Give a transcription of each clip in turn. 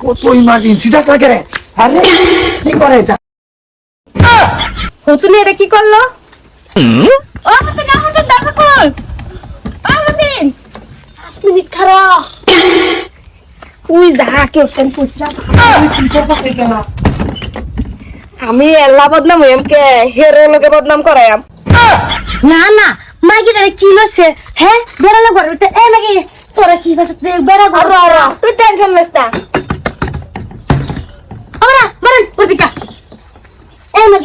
কত ইমার্জেন্সি আরে কি করে এটা? হতুনি এটা কি করল? ও হতুনি হতুন দেখা কর। ও পাঁচ মিনিট খারাপ উই যা কেউ কেন পুষরা আমি এল্লা বদনাম হইম কে হেরো লগে বদনাম করাইম না না মাগি রে কি লছে হ্যাঁ বেড়ালে ভিতরে। এ মাগি তোরা কি বাস তুই বেড়া ঘর। আর আর তুই টেনশন নিস না আমরা মারেন ওদিকে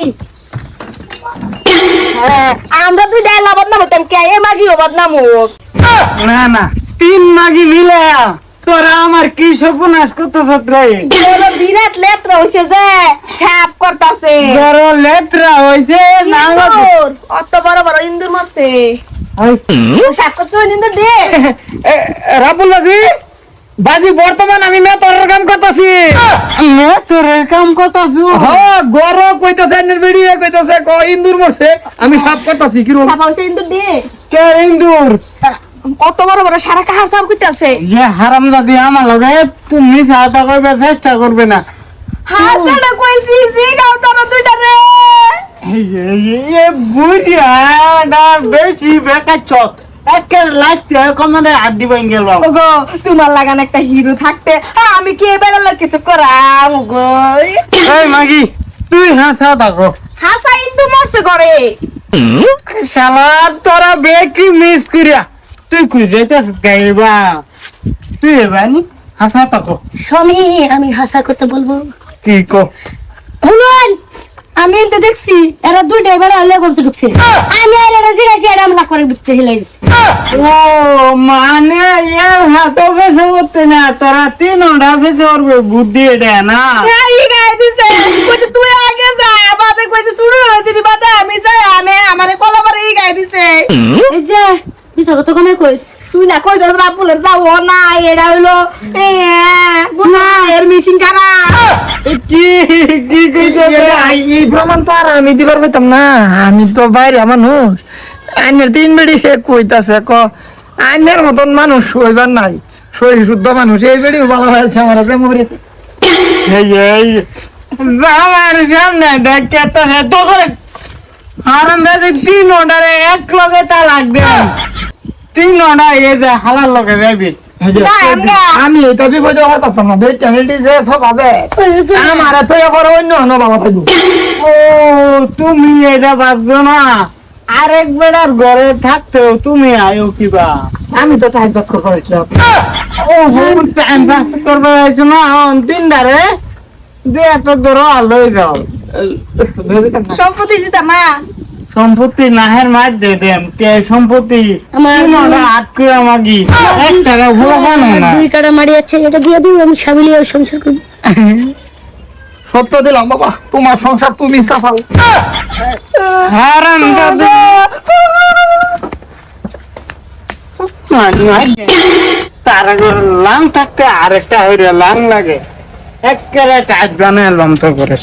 মাগি হ্যাঁ, আমরা দুই এল্লা বদনাম হইতাম কে এ মাগিও বদনাম হোক না না তিন মাগি মিলে তোরা আমার কি সর্বনাশ করতেছ রে? বিরাট লেত্রা হইছে যে সাপ করতাছে। বড় লেত্রা হইছে না অত বড় বড় ইন্দুর মারছে। সাপ করছে ইন্দুর দে রাবুল বাজি বাজি বর্তমান আমি মে তোর কাম করতেছি। মে তোর কাম করতেছি? হ্যাঁ গর কইতাছে এনের ভিডিও কইতাছে ক ইন্দুর মরছে আমি সাপ করতেছি কি রকম সাপ হইছে ইন্দুর দে কে ইন্দুর? অত বড় বড় সারা কাহার সাপ করতেছে যে হারাম দাদি আমার লগে তুমি সাহায্য করবে চেষ্টা করবে না। হাসেটা কইছি জি গাও তোর দুইটা রে। এ বুড়িয়াটা বেশি বেকার চত একের লাগতে কমানে হাত দিবেন গেল ওগো তোমার লাগান একটা হিরো থাকতে। আমি কি এবারে লোক কিছু করাম ওগো? এই মাগি তুই হাসা থাকো। হাসা ইন্দু মরছে করে শালা তোরা বেকি মিস করিয়া। তুই কই যাইতাস গাইবা তুই এবানি হাসা থাকো। স্বামী আমি হাসা করতে বলব। কি কো? আমি তো দেখছি এরা দুইটা এবারে আলে করতে ঢুকছে। আমি আর এরা জিরাইছি এরা আমরা করে বিকতে হিলাইছি ও মানে এর হাতে বেশি করতে না তোরা তিন ওটা বেশি করবে বুদ্ধি এটা না? এই গায়ে দিছে। কইতে তুই আগে যা বাদে কইতে শুরু হয়ে দিবি বাদে আমি যাই আমি আমারে কলাবারে এই গায়ে দিছে। এই যে বিশা কত কমে কইস। তুই না কই যাস রাপুলের দাও না এটা হইল এ না এর মেশিন খানা কি কি এই প্রমাণ তো আর আমি দিবার পাইতাম না। আমি তো বাইরে মানুষ। আইনের তিন বেড়ি হে কইতাছে ক আইনের মতন মানুষ হইবার নাই। সই শুদ্ধ মানুষ এই বেড়িও ভালো হয়েছে আমার প্রেম করেছে এই এই। আমার সামনে দেখতে তো এত করে। হারাম দাদি তিন অর্ডারে এক লগে তা লাগবে তিন অর্ডার এই যে হালার লগে যাবি আমরা- আমি এটা বিপদে হওয়ার পারতাম না। বেটা বেটি যে সব হবে আমার তো এবার অন্য অন্য বাবা পাইব ও তুমি এটা ভাবছ না? আরেক বেড়ার ঘরে থাকতেও তুমি আয়ো কিবা? আমি তো টাইম পাস করে করেছিলাম ও টাইম পাস করবে না। হন তিন ধারে দে একটা ধরো লই যাও সম্পত্তি দিতাম না সম্পত্তি নাহের মার দে দেন। কে সম্পত্তি? আমার- তিন অর্ডার আট এক টাকা ভুলো বানো না। দুই কাটা মারি আছে এটা দিয়ে দিই আমি সংসার করব। সত্য দিলাম বাবা তোমার সংসার তুমি সাফাও হারাম লাং থাকতে আরেকটা হইরে লাং লাগে। একেবারে টাইট বানাইলাম তো করে।